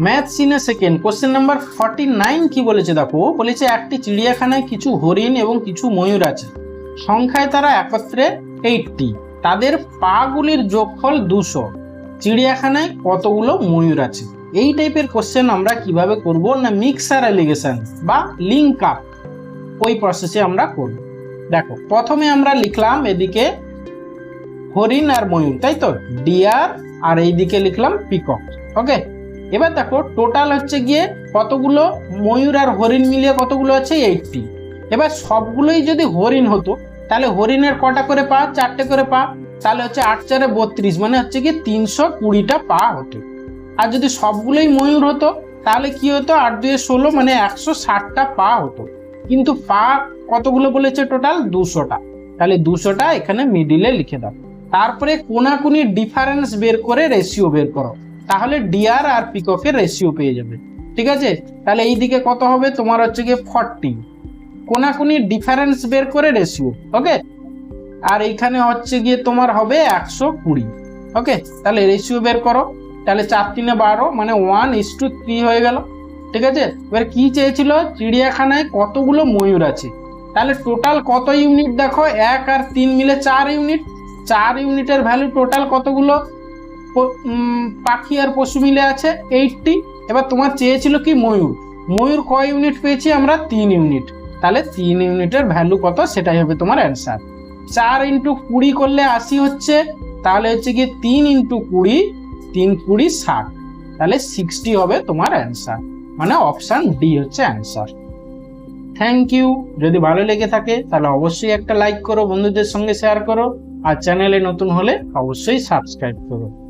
Maths এ second question number forty nine কি বলেছে দেখো? বলেছে একটি চিড়িয়াখানায় কিছু হরিণ এবং কিছু ময়ূর আছে। সংখ্যায় তারা একত্রে এইটটি তাদের পাগুলির যোগফল দুশো। চিড়িয়াখানায় কতগুলো ময়ূর আছে? এই টাইপের কোশ্চেন আমরা কীভাবে করব না মিক্সার অ্যালিগেশন বা লিঙ্ক আপ ওই প্রসেসে আমরা করব। দেখো, প্রথমে আমরা লিখলাম এদিকে হরিণ আর ময়ূর, তাই তো? ডিয়ার আর এইদিকে লিখলাম পিকক ওকে এবার দেখো টোটাল হচ্ছে গিয়ে কতগুলো ময়ূর আর হরিণ মিলিয়ে কতগুলো আছে? এইটটি এবার সবগুলোই যদি হরিণ হতো, তাহলে হরিণের কটা করে পা? চারটে করে পা। তাহলে হচ্ছে আট চারে বত্রিশ মানে হচ্ছে কি তিনশো কুড়িটা পা হতো। আর যদি সবগুলোই ময়ূর হতো, তাহলে কি হতো? আট দুয়ে ষোলো মানে একশো ষাটটা পা হতো। কিন্তু পা কতগুলো বলেছে টোটাল দুশোটা। তাহলে দুশোটা এখানে মিডিলে লিখে দাও। তারপরে কোনাকুনি ডিফারেন্স বের করে রেশিও বের করো। তাহলে ডিআর আর পিককের রেশিও পেয়ে যাবে। ঠিক আছে? তাহলে এই দিকে কত হবে? তোমার হচ্ছে গিয়ে ফর্টি কোনাকুনি ডিফারেন্স বের করে রেশিও ওকে আর এইখানে হচ্ছে গিয়ে তোমার হবে একশো কুড়ি ওকে তাহলে রেশিও বের করো। তাহলে চার তিনে বারো মানে ওয়ান ইস টু থ্রি হয়ে গেল। ঠিক আছে? এবার কি চেয়েছিল? চিড়িয়াখানায় কতগুলো ময়ূর আছে? তাহলে টোটাল কত ইউনিট দেখো, এক আর তিন মিলে চার ইউনিট চার ইউনিটের ভ্যালু টোটাল কতগুলো? পাখি আর পশু মিলে আছে এইটটি এবার তোমার চেয়েছিল কি ময়ূর? ময়ূর কয় ইউনিট পেয়েছি আমরা? তিন ইউনিট তাহলে তিন ইউনিটের ভ্যালু কত? সেটাই হবে তোমার অ্যান্সার চার ইন্টু কুড়ি করলে আশি হচ্ছে। তাহলে হচ্ছে কি তিন ইন্টু কুড়ি, তিন কুড়ি ষাট। তাহলে সিক্সটি হবে তোমার অ্যান্সার মানে অপশান ডি হচ্ছে অ্যান্সার থ্যাংক ইউ যদি ভালো লেগে থাকে, তাহলে অবশ্যই একটা লাইক করো, বন্ধুদের সঙ্গে শেয়ার করো। আর চ্যানেলে নতুন হলে অবশ্যই সাবস্ক্রাইব করো।